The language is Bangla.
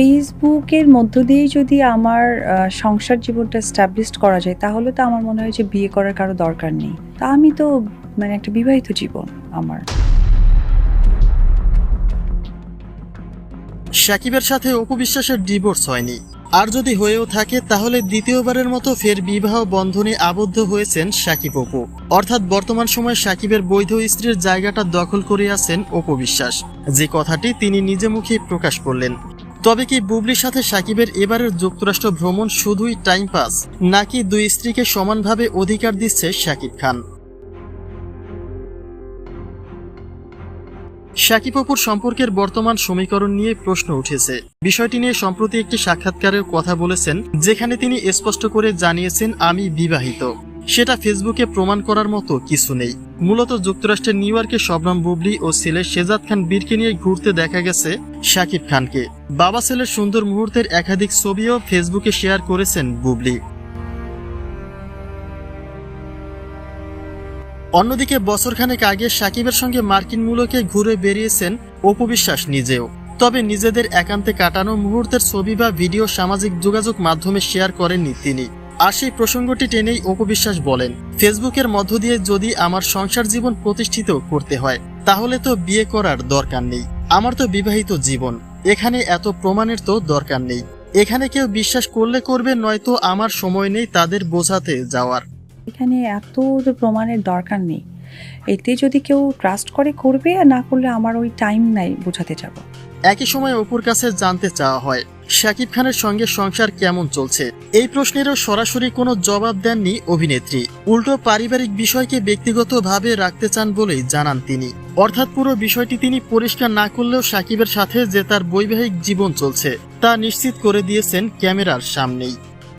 ফেসবুকের মধ্য দিয়েই যদি আমার সংসার জীবনটা স্টাবলিশড করা যায়, তাহলে তো আমার মনে হয় যে বিয়ে করার কারও দরকার নেই। তা আমি তো মানে একটা বিবাহিত জীবন আমার। সাকিবের সাথে অপবিশ্বাসের ডিভোর্স হয়নি। আর যদি হয়েও থাকে, তাহলে দ্বিতীয়বারের মতো ফের বিবাহ বন্ধনে আবদ্ধ হয়েছেন সাকিব অপু। অর্থাৎ বর্তমান সময়ে সাকিবের বৈধ স্ত্রীর জায়গাটা দখল করে আছেন অপবিশ্বাস। যে কথাটি তিনি নিজে মুখে প্রকাশ করলেন। তবে কি বুবলির সাথে সাকিবের এবারের যুক্তরাষ্ট্র ভ্রমণ শুধুই টাইম পাস, নাকি দুই স্ত্রীকে সমানভাবে অধিকার দিচ্ছে সাকিব খান? শাকিব অপুর সম্পর্কের বর্তমান সমীকরণ নিয়ে প্রশ্ন উঠেছে। বিষয়টি নিয়ে সম্প্রতি একটি সাক্ষাৎকারের কথা বলেছেন, যেখানে তিনি স্পষ্ট করে জানিয়েছেন, আমি বিবাহিত। সেটা ফেসবুকে প্রমাণ করার মতো কিছু নেই। মূলত যুক্তরাষ্ট্রের নিউ ইয়র্কে শবনম বুবলি ও ছেলে শেজাদ খান বীরকে নিয়ে ঘুরতে দেখা গেছে শাকিব খানকে। বাবা ছেলের সুন্দর মুহূর্তের একাধিক ছবিও ফেসবুকে শেয়ার করেছেন বুবলি। অন্যদিকে বছরখানেক আগে সাকিবের সঙ্গে মার্কিন মূলকে ঘুরে বেরিয়েছেন অপবিশ্বাস নিজেও। তবে নিজেদের একান্তে কাটানো মুহূর্তের ছবি বা ভিডিও সামাজিক যোগাযোগ মাধ্যমে শেয়ার করেননি তিনি। আর সেই প্রসঙ্গটি টেনেই অপবিশ্বাস বলেন, ফেসবুকের মধ্য দিয়ে যদি আমার সংসার জীবন প্রতিষ্ঠিত করতে হয়, তাহলে তো বিয়ে করার দরকার নেই। আমার তো বিবাহিত জীবন। এখানে এত প্রমাণের তো দরকার নেই। এখানে কেউ বিশ্বাস করলে করবে নয়তো আমার সময় নেই তাদের বোঝাতে যাওয়ার। এখানে এত তো প্রমাণের দরকার নেই। এতে যদি কেউ ট্রাস্ট করে করবে আর না করলে আমার ওই টাইম নাই বোঝাতে যাব। একই সময় অপুর কাছে জানতে চাওয়া হয়। শাকিব খানের সঙ্গে সংসার কেমন চলছে? এই প্রশ্নেরও সরাসরি কোনো জবাব দেননি অভিনেত্রী। উল্টো পারিবারিক বিষয়কে ব্যক্তিগতভাবে রাখতে চান বলেই জানান তিনি। অর্থাৎ পুরো বিষয়টি তিনি পরিষ্কার না করলেও সাকিবের সাথে যে তার বৈবাহিক জীবন চলছে, তা নিশ্চিত করে দিয়েছেন ক্যামেরার সামনেই।